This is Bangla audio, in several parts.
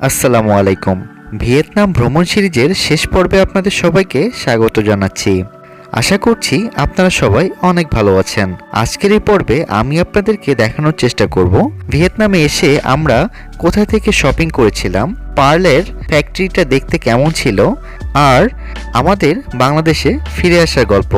আসসালামু আলাইকুম। ভিয়েতনাম ভ্রমণ সিরিজের শেষ পর্বে আপনাদের সবাইকে স্বাগত জানাচ্ছি। আশা করছি আপনারা সবাই অনেক ভালো আছেন। আজকের এই পর্বে আমি আপনাদেরকে দেখানোর চেষ্টা করব। ভিয়েতনামে এসে আমরা কোথা থেকে শপিং করেছিলাম, পার্লের ফ্যাক্টরিটা দেখতে কেমন ছিল, আর আমাদের বাংলাদেশে ফিরে আসার গল্প।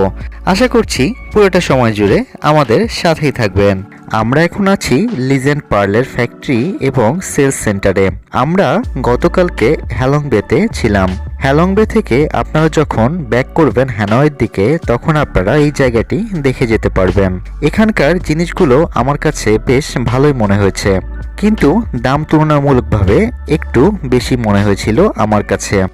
আশা করছি পুরোটা সময় জুড়ে আমাদের সাথেই থাকবেন। আমরা এখন আছি লিজেন্ড পার্লের ফ্যাক্টরি এবং সেলস সেন্টারে আমরা গতকালকে হ্যালং বেতে ছিলাম। হ্যালং বে থেকে আপনারা যখন ব্যাক করবেন হ্যানয়ের দিকে, তখন আপনারা এই জায়গাটি দেখে যেতে পারবেন। এখানকার জিনিসগুলো আমার কাছে বেশ ভালোই মনে হয়েছে। কিন্তু দাম তুলনামূলকভাবে একটু বেশি মনে হয়েছিল আমার কাছে।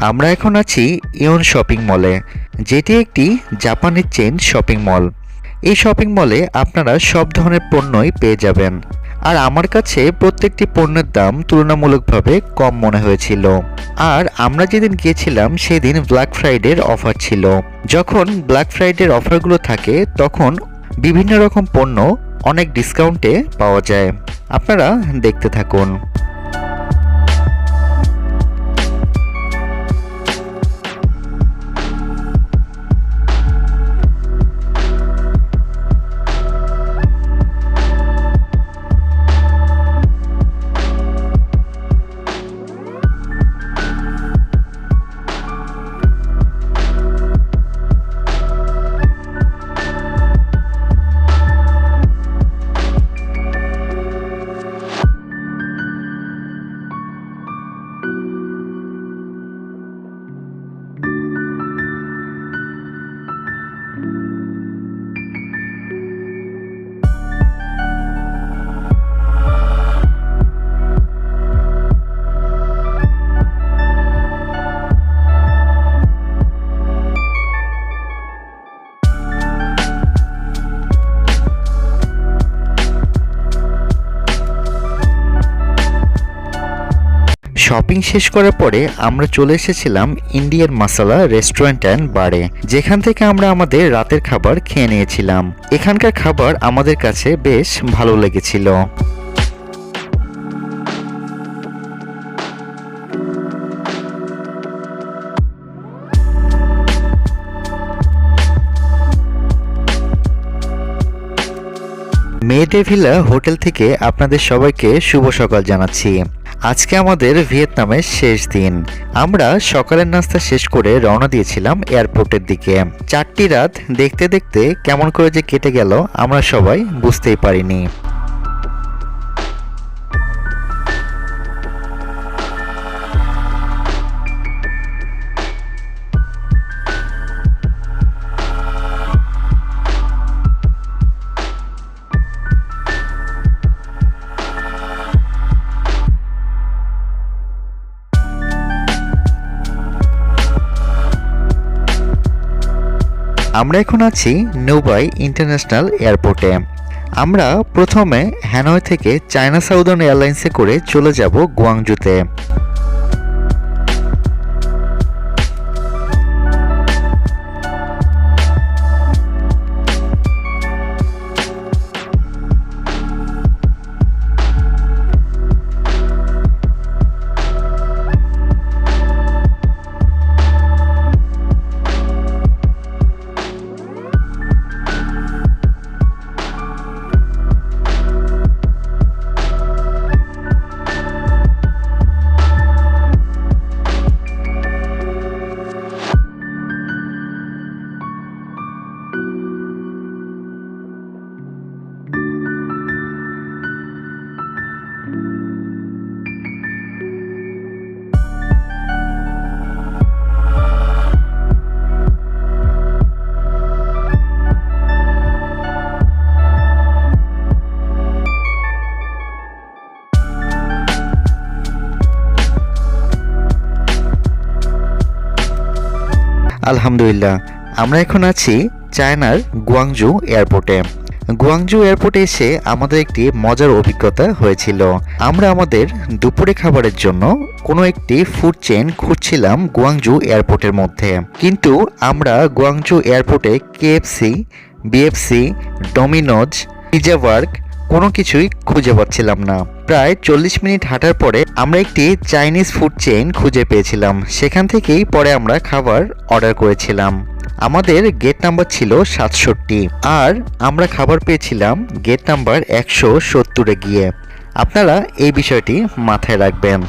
আমরা এখন আছি ইয়ন শপিং মলে, যেটি একটি জাপানের চেন শপিং মল। এই শপিং মলে আপনারা সব ধরনের পণ্যই পেয়ে যাবেন। আর আমার কাছে প্রত্যেকটি পণ্যের দাম তুলনামূলকভাবে কম মনে হয়েছিল। আর আমরা যেদিন গিয়েছিলাম সেদিন ব্ল্যাক ফ্রাইডের অফার ছিল। যখন ব্ল্যাক ফ্রাইডের অফারগুলো থাকে, তখন বিভিন্ন রকম পণ্য অনেক ডিসকাউন্টে পাওয়া যায়। আপনারা দেখতে থাকুন। শপিং শেষ করার পরে আমরা চলে এসেছিলাম ইন্ডিয়ান মাসালা রেস্টুরেন্ট অ্যান্ড বারে যেখান থেকে আমরা আমাদের রাতের খাবার খেয়ে নিয়েছিলাম। এখানকার খাবার আমাদের কাছে বেশ ভালো লেগেছিল। মেডে ভিলা হোটেল থেকে আপনাদের সবাইকে শুভ সকাল জানাচ্ছি। আজকে আমাদের ভিয়েতনামের শেষ দিন। আমরা সকালের নাস্তা শেষ করে রওনা দিয়েছিলাম এয়ারপোর্টের দিকে। চারটি রাত দেখতে দেখতে কেমন করে যে কেটে গেল, আমরা সবাই বুঝতেই পারিনি। আমরা এখন আছি নৌবাই ইন্টারন্যাশনাল এয়ারপোর্টে। আমরা প্রথমে হ্যানয় থেকে চায়না সাউদার্ন এয়ারলাইন্সে করে চলে যাব গুয়াংজুতে। আলহামদুলিল্লাহ। আমরা এখন আছি চায়নার গুয়াংজু এয়ারপোর্টে। গুয়াংজু এয়ারপোর্টে এসে আমাদের একটি মজার অভিজ্ঞতা হয়েছিল। আমরা আমাদের দুপুরে খাবারের জন্য কোনো একটি ফুড চেন খুঁজছিলাম গুয়াংজু এয়ারপোর্টের মধ্যে। কিন্তু আমরা গুয়াংজু এয়ারপোর্টে কেএফসি বিএফসি ডোমিনোজ পিজা ওয়ার্ক কোনো কিছুই খুঁজে পাচ্ছিলাম না। প্রায় চল্লিশ মিনিট হাঁটার পরে আমরা একটি চাইনিজ ফুড চেইন খুঁজে পেয়েছিলাম। সেখান থেকেই পরে আমরা খাবার অর্ডার করেছিলাম। আমাদের গেট নাম্বার ছিল সাতষট্টি আর আমরা খাবার পেয়েছিলাম গেট নাম্বার একশো সত্তরে গিয়ে। আপনারা এই বিষয়টি মাথায় রাখবেন।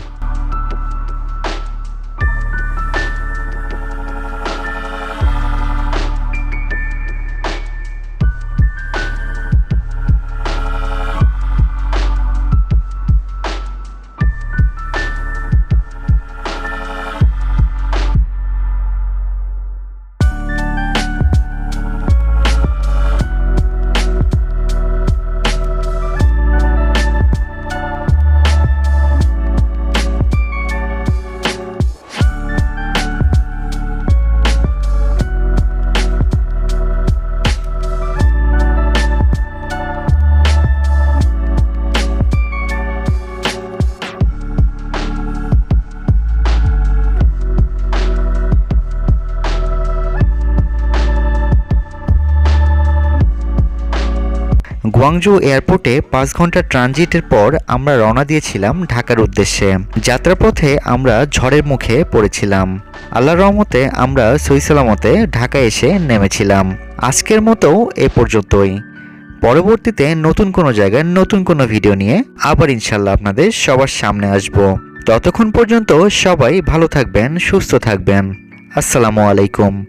গুয়াংজু এয়ারপোর্টে পাঁচ ঘণ্টা ট্রানজিটের পর আমরা রওনা দিয়েছিলাম ঢাকার উদ্দেশ্যে। যাত্রাপথে আমরা ঝড়ের মুখে পড়েছিলাম। আল্লাহর রহমতে আমরা সই সালামতে ঢাকা এসে নেমেছিলাম। আজকের মতো এ পর্যন্তই। পরবর্তীতে নতুন কোনো জায়গায় নতুন কোনো ভিডিও নিয়ে আবার ইনশাল্লাহ আপনাদের সবার সামনে আসব। ততক্ষণ পর্যন্ত সবাই ভালো থাকবেন, সুস্থ থাকবেন। আসসালামু আলাইকুম।